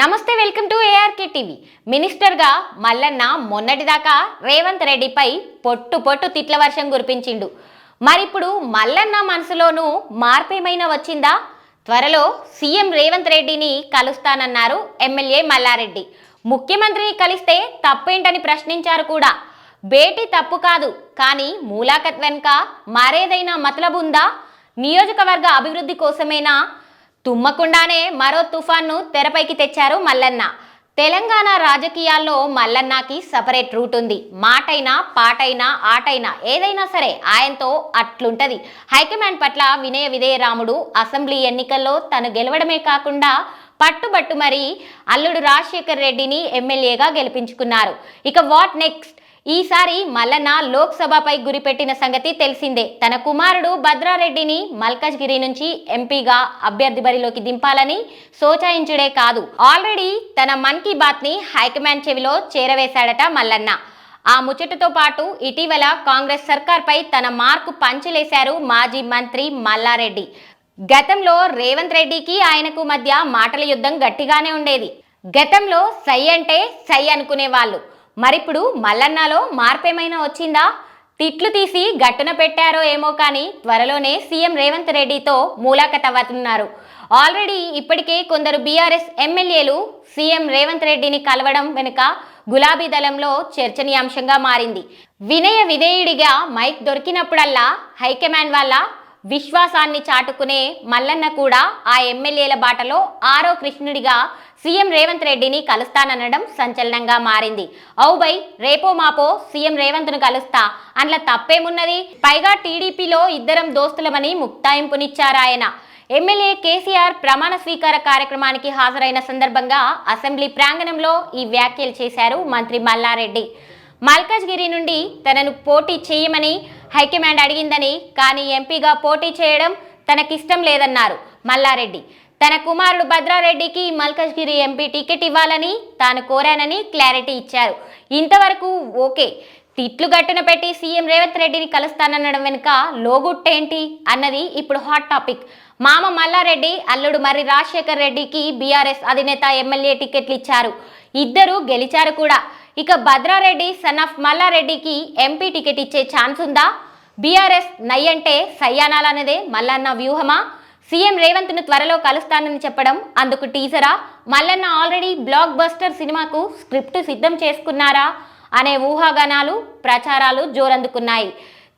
నమస్తే welcome to ARK TV మినిస్టర్గా మల్లన్న మొన్నటిదాకా రేవంత్ రెడ్డిపై పొట్టు పొట్టు తిట్ల వర్షం కురిపించిండు. మరిప్పుడు మల్లన్న మనసులోనూ మార్పేమైనా వచ్చిందా? త్వరలో సీఎం రేవంత్ రెడ్డిని కలుస్తానన్నారు ఎమ్మెల్యే మల్లారెడ్డి. ముఖ్యమంత్రిని కలిస్తే తప్పేంటని ప్రశ్నించారు కూడా. భేటీ తప్పు కాదు కానీ మూలాకత్ వెనుక మరేదైనా మతలబుందా నియోజకవర్గ అభివృద్ధి కోసమేనా తుమ్మకుండానే మరో తుఫాన్ను తెరపైకి తెచ్చారు మల్లన్న. తెలంగాణ రాజకీయాల్లో మల్లన్నకి సపరేట్ రూట్ ఉంది. మాటైనా పాటైనా ఆటైనా ఏదైనా సరే ఆయనతో అట్లుంటది. హైకమాండ్ పట్ల వినయ విధేయరాముడు అసెంబ్లీ ఎన్నికల్లో తను గెలవడమే కాకుండా పట్టుబట్టు మరి అల్లుడు రాజశేఖర్ రెడ్డిని ఎమ్మెల్యేగా గెలిపించుకున్నారు. ఇక వాట్ నెక్స్ట్? ఈసారి మల్లన్న లోక్సభపై గురిపెట్టిన సంగతి తెలిసిందే. తన కుమారుడు భద్రారెడ్డిని మల్కజ్గిరి నుంచి ఎంపీగా అభ్యర్థి బరిలోకి దింపాలని సోచాయించుడే కాదు. ఆల్రెడీ తన మన్ కీ బాత్ని హైకమాండ్ చెవిలో చేరవేశాడట మల్లన్న. ఆ ముచ్చటతో పాటు ఇటీవల కాంగ్రెస్ సర్కార్పై తన మార్కు పంచులేశారు మాజీ మంత్రి మల్లారెడ్డి. గతంలో రేవంత్ రెడ్డికి ఆయనకు మధ్య మాటల యుద్ధం గట్టిగానే ఉండేది. గతంలో సై అంటే సై అనుకునేవాళ్ళు. మరిప్పుడు మల్లన్నలో మార్పేమైనా వచ్చిందా? తిట్లు తీసి గట్టున పెట్టారో ఏమో కానీ త్వరలోనే సీఎం రేవంత్ రెడ్డితో మూలాఖత్ అవ్వతున్నారు ఆల్రెడీ ఇప్పటికే కొందరు బీఆర్ఎస్ ఎమ్మెల్యేలు సీఎం రేవంత్ రెడ్డిని కలవడం వెనుక గులాబీ దళంలో చర్చనీయాంశంగా మారింది. వినయ విధేయుడిగా మైక్ దొరికినప్పుడల్లా హైకమాండ్ వల్ల విశ్వాసాన్ని చాటుకునే మల్లన్న కూడా ఆ ఎమ్మెల్యేల బాటలో ఆరో కృష్ణుడిగా సీఎం రేవంత్ రెడ్డిని కలుస్తాననడం సంచలనంగా మారింది. ఔబై రేపో మాపో సీఎం రేవంత్ను కలుస్తా అందులో తప్పేమున్నది? పైగా టీడీపీలో ఇద్దరం దోస్తులమని ముక్తాయింపునిచ్చారాయన ఎమ్మెల్యే కేసీఆర్ ప్రమాణ స్వీకార కార్యక్రమానికి హాజరైన సందర్భంగా అసెంబ్లీ ప్రాంగణంలో ఈ వ్యాఖ్యలు చేశారు మంత్రి మల్లారెడ్డి. మల్కాజ్గిరి నుండి తనను పోటీ చేయమని హైకమాండ్ అడిగిందని కానీ ఎంపీగా పోటీ చేయడం తనకిష్టం లేదన్నారు మల్లారెడ్డి. తన కుమారుడు భద్రారెడ్డికి మల్కజ్గిరి ఎంపీ టికెట్ ఇవ్వాలని తాను కోరానని క్లారిటీ ఇచ్చారు. ఇంతవరకు ఓకే తిట్లు గట్టున పెట్టి సీఎం రేవంత్ రెడ్డిని కలుస్తాననడం వెనుక లోగుట్టేంటి అన్నది ఇప్పుడు హాట్ టాపిక్. మామ మల్లారెడ్డి అల్లుడు మర్రి రాజశేఖర్ రెడ్డికి బీఆర్ఎస్ అధినేత ఎమ్మెల్యే టికెట్లు ఇచ్చారు ఇద్దరు గెలిచారు కూడా. ఇక భద్రారెడ్డి సన్ ఆఫ్ మల్లారెడ్డికి ఎంపీ టికెట్ ఇచ్చే ఛాన్స్ ఉందా? బీఆర్ఎస్ నై అంటే సయ్యానాలన్నదే మల్లన్న వ్యూహమా? సీఎం రేవంత్ను త్వరలో కలుస్తానని చెప్పడం అందుకు టీజరా? మల్లన్న ఆల్రెడీ బ్లాక్ బస్టర్ సినిమాకు స్క్రిప్ట్ సిద్ధం చేసుకున్నారా? అనే ఊహాగానాలు ప్రచారాలు జోరందుకున్నాయి.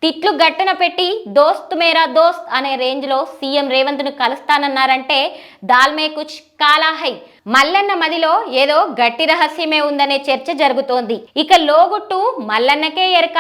తిట్లు గట్టున పెట్టి దోస్త్ మేరా దోస్త్ అనే రేంజ్లో సీఎం రేవంత్ను కలుస్తానన్నారంటే దాల్మే కుచ్ కాలా హై. మల్లన్న మదిలో ఏదో గట్టి రహస్యమే ఉందనే చర్చ జరుగుతోంది. ఇక లోగుట్టు మల్లన్నకే ఎరక.